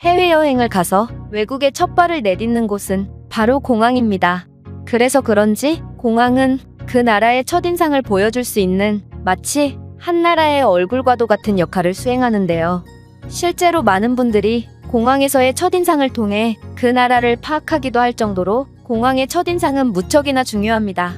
해외여행을 가서 외국에 첫 발을 내딛는 곳은 바로 공항입니다. 그래서 그런지 공항은 그 나라의 첫인상을 보여줄 수 있는 마치 한 나라의 얼굴과도 같은 역할을 수행하는데요. 실제로 많은 분들이 공항에서의 첫인상을 통해 그 나라를 파악하기도 할 정도로 공항의 첫인상은 무척이나 중요합니다.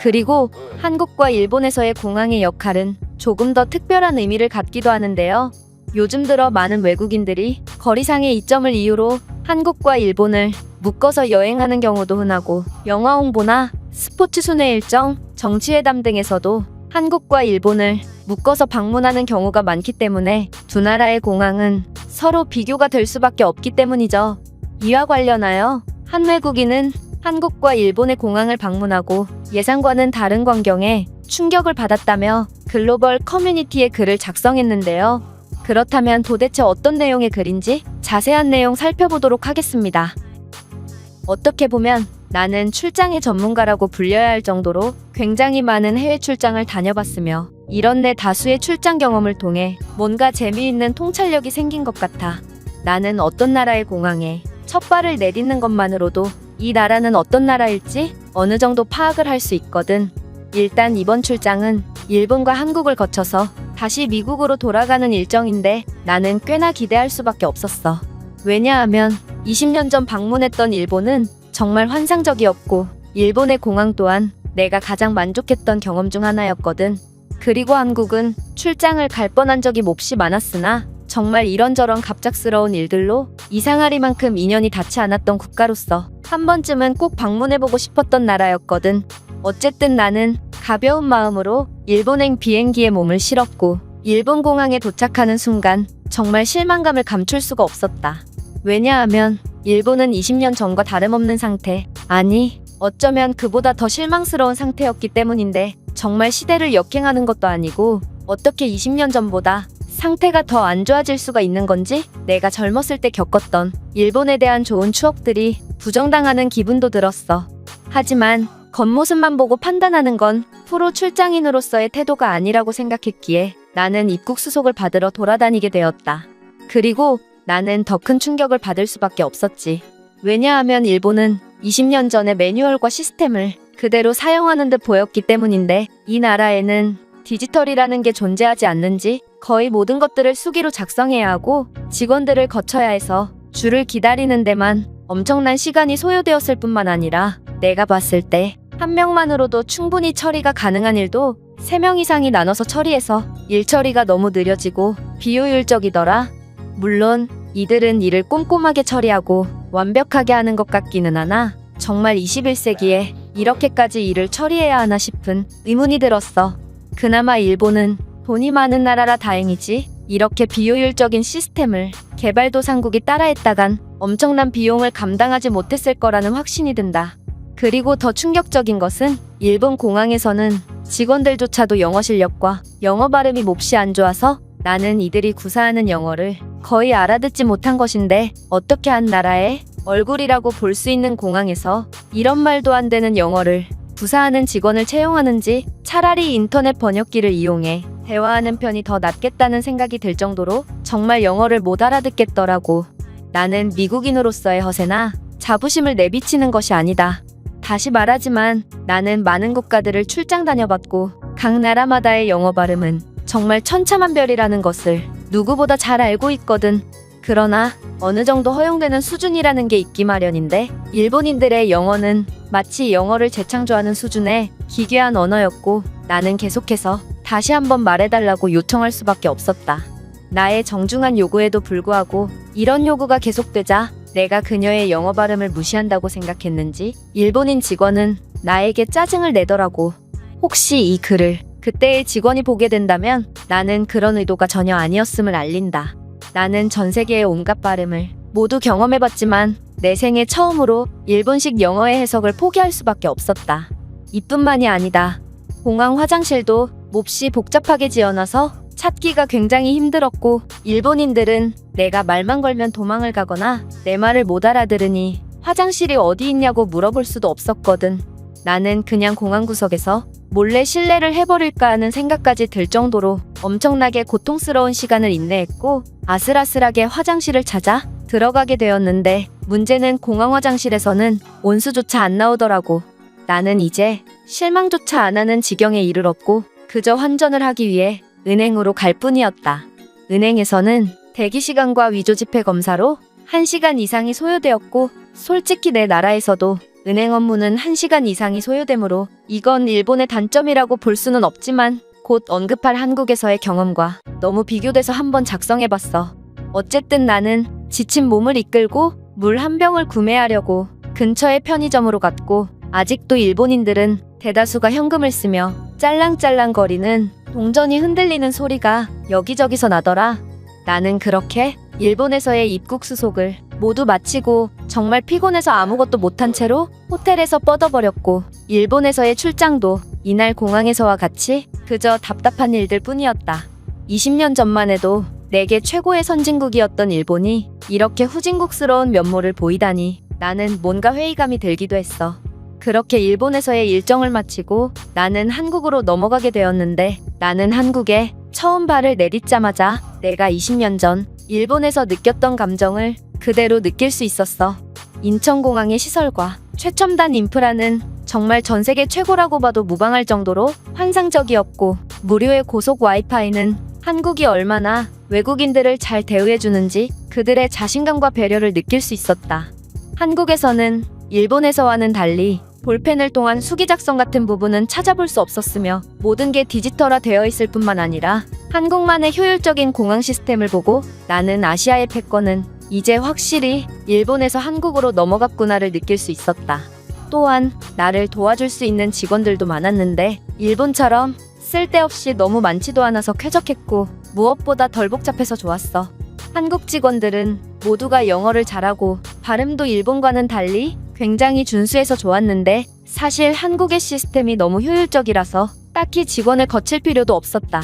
그리고 한국과 일본에서의 공항의 역할은 조금 더 특별한 의미를 갖기도 하는데요. 요즘 들어 많은 외국인들이 거리상의 이점을 이유로 한국과 일본을 묶어서 여행하는 경우도 흔하고 영화 홍보나 스포츠 순회 일정, 정치회담 등에서도 한국과 일본을 묶어서 방문하는 경우가 많기 때문에 두 나라의 공항은 서로 비교가 될 수밖에 없기 때문이죠. 이와 관련하여 한 외국인은 한국과 일본의 공항을 방문하고 예상과는 다른 광경에 충격을 받았다며 글로벌 커뮤니티에 글을 작성했는데요. 그렇다면 도대체 어떤 내용의 글인지 자세한 내용 살펴보도록 하겠습니다. 어떻게 보면 나는 출장의 전문가라고 불려야 할 정도로 굉장히 많은 해외 출장을 다녀봤으며 이런 내 다수의 출장 경험을 통해 뭔가 재미있는 통찰력이 생긴 것 같아. 나는 어떤 나라의 공항에 첫 발을 내딛는 것만으로도 이 나라는 어떤 나라일지 어느 정도 파악을 할 수 있거든. 일단 이번 출장은 일본과 한국을 거쳐서 다시 미국으로 돌아가는 일정인데 나는 꽤나 기대할 수밖에 없었어. 왜냐하면 20년 전 방문했던 일본은 정말 환상적이었고 일본의 공항 또한 내가 가장 만족했던 경험 중 하나였거든. 그리고 한국은 출장을 갈 뻔한 적이 몹시 많았으나 정말 이런저런 갑작스러운 일들로 이상하리만큼 인연이 닿지 않았던 국가로서 한 번쯤은 꼭 방문해보고 싶었던 나라였거든. 어쨌든 나는 가벼운 마음으로 일본행 비행기에 몸을 실었고 일본 공항에 도착하는 순간 정말 실망감을 감출 수가 없었다. 왜냐하면 일본은 20년 전과 다름없는 상태, 아니, 어쩌면 그보다 더 실망스러운 상태였기 때문인데 정말 시대를 역행하는 것도 아니고 어떻게 20년 전보다 상태가 더 안 좋아질 수가 있는 건지 내가 젊었을 때 겪었던 일본에 대한 좋은 추억들이 부정당하는 기분도 들었어. 하지만 겉모습만 보고 판단하는 건 프로 출장인으로서의 태도가 아니라고 생각했기에 나는 입국 수속을 받으러 돌아다니게 되었다. 그리고 나는 더 큰 충격을 받을 수밖에 없었지. 왜냐하면 일본은 20년 전의 매뉴얼과 시스템을 그대로 사용하는 듯 보였기 때문인데 이 나라에는 디지털이라는 게 존재하지 않는지 거의 모든 것들을 수기로 작성해야 하고 직원들을 거쳐야 해서 줄을 기다리는 데만 엄청난 시간이 소요되었을 뿐만 아니라 내가 봤을 때 한 명만으로도 충분히 처리가 가능한 일도 3명 이상이 나눠서 처리해서 일 처리가 너무 느려지고 비효율적이더라. 물론 이들은 일을 꼼꼼하게 처리하고 완벽하게 하는 것 같기는 하나 정말 21세기에 이렇게까지 일을 처리해야 하나 싶은 의문이 들었어. 그나마 일본은 돈이 많은 나라라 다행이지 이렇게 비효율적인 시스템을 개발도상국이 따라했다간 엄청난 비용을 감당하지 못했을 거라는 확신이 든다. 그리고 더 충격적인 것은 일본 공항에서는 직원들조차도 영어 실력과 영어 발음이 몹시 안 좋아서 나는 이들이 구사하는 영어를 거의 알아듣지 못한 것인데 어떻게 한 나라의 얼굴이라고 볼 수 있는 공항에서 이런 말도 안 되는 영어를 구사하는 직원을 채용하는지 차라리 인터넷 번역기를 이용해 대화하는 편이 더 낫겠다는 생각이 들 정도로 정말 영어를 못 알아듣겠더라고. 나는 미국인으로서의 허세나 자부심을 내비치는 것이 아니다. 다시 말하지만 나는 많은 국가들을 출장 다녀봤고 각 나라마다의 영어 발음은 정말 천차만별이라는 것을 누구보다 잘 알고 있거든. 그러나 어느 정도 허용되는 수준이라는 게 있기 마련인데 일본인들의 영어는 마치 영어를 재창조하는 수준의 기괴한 언어였고 나는 계속해서 다시 한번 말해달라고 요청할 수밖에 없었다. 나의 정중한 요구에도 불구하고 이런 요구가 계속되자 내가 그녀의 영어 발음을 무시한다고 생각했는지 일본인 직원은 나에게 짜증을 내더라고. 혹시 이 글을 그때의 직원이 보게 된다면 나는 그런 의도가 전혀 아니었음을 알린다. 나는 전 세계의 온갖 발음을 모두 경험해봤지만 내 생애 처음으로 일본식 영어의 해석을 포기할 수밖에 없었다. 이뿐만이 아니다. 공항 화장실도 몹시 복잡하게 지어놔서 찾기가 굉장히 힘들었고 일본인들은 내가 말만 걸면 도망을 가거나 내 말을 못 알아들으니 화장실이 어디 있냐고 물어볼 수도 없었거든. 나는 그냥 공항 구석에서 몰래 실례를 해버릴까 하는 생각까지 들 정도로 엄청나게 고통스러운 시간을 인내했고 아슬아슬하게 화장실을 찾아 들어가게 되었는데 문제는 공항 화장실에서는 온수조차 안 나오더라고. 나는 이제 실망조차 안 하는 지경에 이르렀고 그저 환전을 하기 위해 은행으로 갈 뿐이었다. 은행에서는 대기 시간과 위조 지폐 검사로 1시간 이상이 소요되었고 솔직히 내 나라에서도 은행 업무는 1시간 이상이 소요되므로 이건 일본의 단점이라고 볼 수는 없지만 곧 언급할 한국에서의 경험과 너무 비교돼서 한번 작성해봤어. 어쨌든 나는 지친 몸을 이끌고 물 한 병을 구매하려고 근처의 편의점으로 갔고 아직도 일본인들은 대다수가 현금을 쓰며 짤랑짤랑 거리는 동전이 흔들리는 소리가 여기저기서 나더라. 나는 그렇게 일본에서의 입국 수속을 모두 마치고 정말 피곤해서 아무것도 못한 채로 호텔에서 뻗어버렸고 일본에서의 출장도 이날 공항에서와 같이 그저 답답한 일들 뿐이었다. 20년 전만 해도 내게 최고의 선진국이었던 일본이 이렇게 후진국스러운 면모를 보이다니 나는 뭔가 회의감이 들기도 했어. 그렇게 일본에서의 일정을 마치고 나는 한국으로 넘어가게 되었는데 나는 한국에 처음 발을 내딛자마자 내가 20년 전 일본에서 느꼈던 감정을 그대로 느낄 수 있었어. 인천공항의 시설과 최첨단 인프라는 정말 전 세계 최고라고 봐도 무방할 정도로 환상적이었고 무료의 고속 와이파이는 한국이 얼마나 외국인들을 잘 대우해주는지 그들의 자신감과 배려를 느낄 수 있었다. 한국에서는 일본에서와는 달리 볼펜을 통한 수기 작성 같은 부분은 찾아볼 수 없었으며 모든 게 디지털화 되어 있을 뿐만 아니라 한국만의 효율적인 공항 시스템을 보고 나는 아시아의 패권은 이제 확실히 일본에서 한국으로 넘어갔구나를 느낄 수 있었다. 또한 나를 도와줄 수 있는 직원들도 많았는데 일본처럼 쓸데없이 너무 많지도 않아서 쾌적했고 무엇보다 덜 복잡해서 좋았어. 한국 직원들은 모두가 영어를 잘하고 발음도 일본과는 달리 굉장히 준수해서 좋았는데 사실 한국의 시스템이 너무 효율적이라서 딱히 직원을 거칠 필요도 없었다.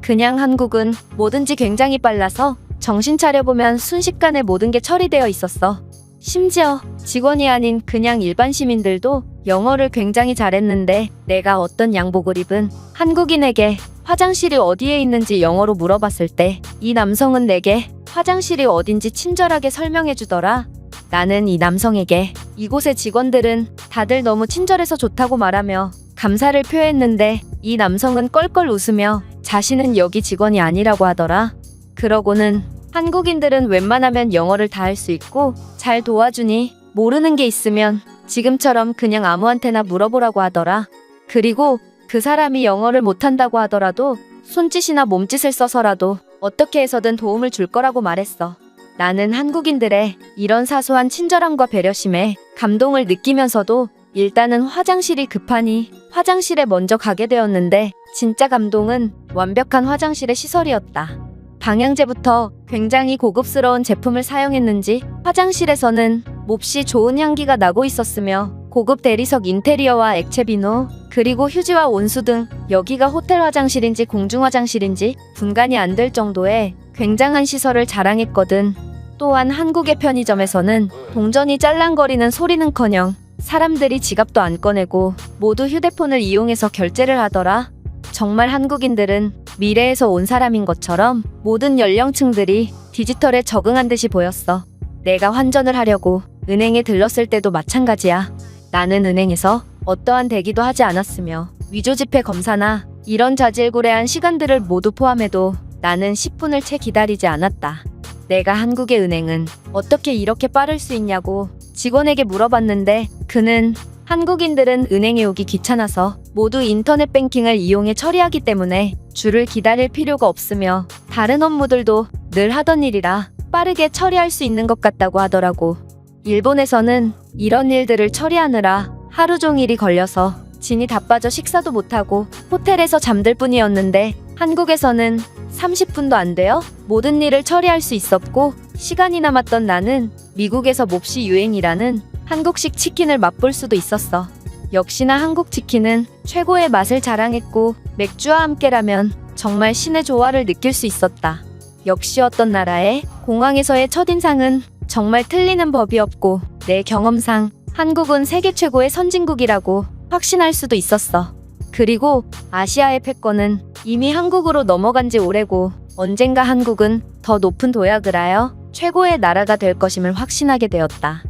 그냥 한국은 뭐든지 굉장히 빨라서 정신 차려보면 순식간에 모든 게 처리되어 있었어. 심지어 직원이 아닌 그냥 일반 시민들도 영어를 굉장히 잘했는데 내가 어떤 양복을 입은 한국인에게 화장실이 어디에 있는지 영어로 물어봤을 때 이 남성은 내게 화장실이 어딘지 친절하게 설명해 주더라. 나는 이 남성에게 이곳의 직원들은 다들 너무 친절해서 좋다고 말하며 감사를 표했는데 이 남성은 껄껄 웃으며 자신은 여기 직원이 아니라고 하더라. 그러고는 한국인들은 웬만하면 영어를 다 할 수 있고 잘 도와주니 모르는 게 있으면 지금처럼 그냥 아무한테나 물어보라고 하더라. 그리고 그 사람이 영어를 못한다고 하더라도 손짓이나 몸짓을 써서라도 어떻게 해서든 도움을 줄 거라고 말했어. 나는 한국인들의 이런 사소한 친절함과 배려심에 감동을 느끼면서도 일단은 화장실이 급하니 화장실에 먼저 가게 되었는데 진짜 감동은 완벽한 화장실의 시설이었다. 방향제부터 굉장히 고급스러운 제품을 사용했는지 화장실에서는 몹시 좋은 향기가 나고 있었으며 고급 대리석 인테리어와 액체 비누 그리고 휴지와 온수 등 여기가 호텔 화장실인지 공중 화장실인지 분간이 안 될 정도의 굉장한 시설을 자랑했거든. 또한 한국의 편의점에서는 동전이 짤랑거리는 소리는커녕 사람들이 지갑도 안 꺼내고 모두 휴대폰을 이용해서 결제를 하더라. 정말 한국인들은 미래에서 온 사람인 것처럼 모든 연령층들이 디지털에 적응한 듯이 보였어. 내가 환전을 하려고 은행에 들렀을 때도 마찬가지야. 나는 은행에서 어떠한 대기도 하지 않았으며 위조 지폐 검사나 이런 자질구레한 시간들을 모두 포함해도 나는 10분을 채 기다리지 않았다. 내가 한국의 은행은 어떻게 이렇게 빠를 수 있냐고 직원에게 물어봤는데 그는 한국인들은 은행에 오기 귀찮아서 모두 인터넷 뱅킹을 이용해 처리하기 때문에 줄을 기다릴 필요가 없으며 다른 업무들도 늘 하던 일이라 빠르게 처리할 수 있는 것 같다고 하더라고. 일본에서는 이런 일들을 처리하느라 하루 종일이 걸려서 진이 다 빠져 식사도 못하고 호텔에서 잠들 뿐이었는데 한국에서는 30분도 안 되어 모든 일을 처리할 수 있었고 시간이 남았던 나는 미국에서 몹시 유행이라는 한국식 치킨을 맛볼 수도 있었어. 역시나 한국 치킨은 최고의 맛을 자랑했고 맥주와 함께라면 정말 신의 조화를 느낄 수 있었다. 역시 어떤 나라의 공항에서의 첫인상은 정말 틀리는 법이 없고 내 경험상 한국은 세계 최고의 선진국이라고 확신할 수도 있었어. 그리고 아시아의 패권은 이미 한국으로 넘어간 지 오래고 언젠가 한국은 더 높은 도약을 하여 최고의 나라가 될 것임을 확신하게 되었다.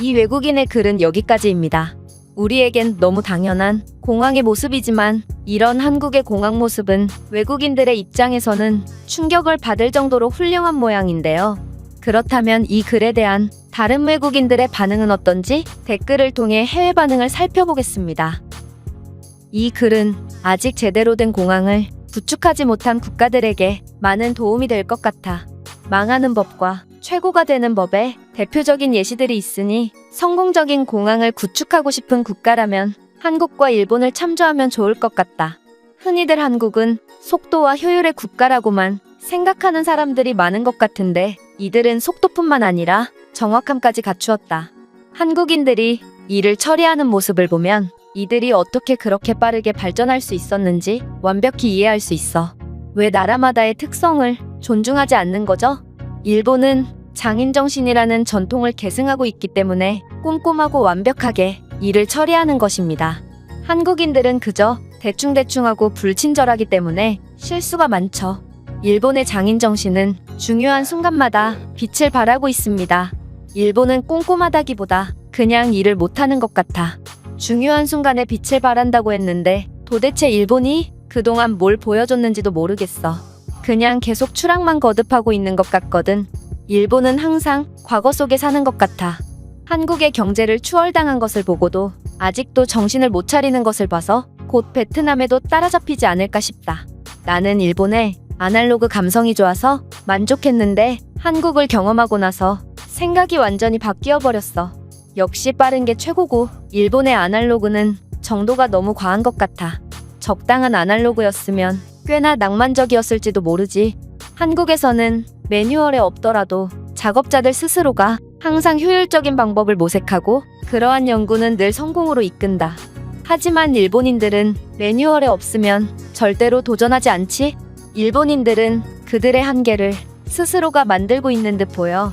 이 외국인의 글은 여기까지입니다. 우리에겐 너무 당연한 공항의 모습이지만 이런 한국의 공항 모습은 외국인들의 입장에서는 충격을 받을 정도로 훌륭한 모양인데요. 그렇다면 이 글에 대한 다른 외국인들의 반응은 어떤지 댓글을 통해 해외 반응을 살펴보겠습니다. 이 글은 아직 제대로 된 공항을 구축하지 못한 국가들에게 많은 도움이 될 것 같아 망하는 법과 최고가 되는 법에 대표적인 예시들이 있으니 성공적인 공항을 구축하고 싶은 국가라면 한국과 일본을 참조하면 좋을 것 같다. 흔히들 한국은 속도와 효율의 국가라고만 생각하는 사람들이 많은 것 같은데 이들은 속도뿐만 아니라 정확함까지 갖추었다. 한국인들이 일을 처리하는 모습을 보면 이들이 어떻게 그렇게 빠르게 발전할 수 있었는지 완벽히 이해할 수 있어. 왜 나라마다의 특성을 존중하지 않는 거죠? 일본은 장인정신이라는 전통을 계승하고 있기 때문에 꼼꼼하고 완벽하게 일을 처리하는 것입니다. 한국인들은 그저 대충대충하고 불친절하기 때문에 실수가 많죠. 일본의 장인정신은 중요한 순간마다 빛을 발하고 있습니다. 일본은 꼼꼼하다기보다 그냥 일을 못하는 것 같아. 중요한 순간에 빛을 발한다고 했는데 도대체 일본이 그동안 뭘 보여줬는지도 모르겠어. 그냥 계속 추락만 거듭하고 있는 것 같거든. 일본은 항상 과거 속에 사는 것 같아. 한국의 경제를 추월당한 것을 보고도 아직도 정신을 못 차리는 것을 봐서 곧 베트남에도 따라잡히지 않을까 싶다. 나는 일본의 아날로그 감성이 좋아서 만족했는데 한국을 경험하고 나서 생각이 완전히 바뀌어 버렸어. 역시 빠른 게 최고고 일본의 아날로그는 정도가 너무 과한 것 같아. 적당한 아날로그였으면 꽤나 낭만적이었을지도 모르지. 한국에서는 매뉴얼에 없더라도 작업자들 스스로가 항상 효율적인 방법을 모색하고 그러한 연구는 늘 성공으로 이끈다. 하지만 일본인들은 매뉴얼에 없으면 절대로 도전하지 않지? 일본인들은 그들의 한계를 스스로가 만들고 있는 듯 보여.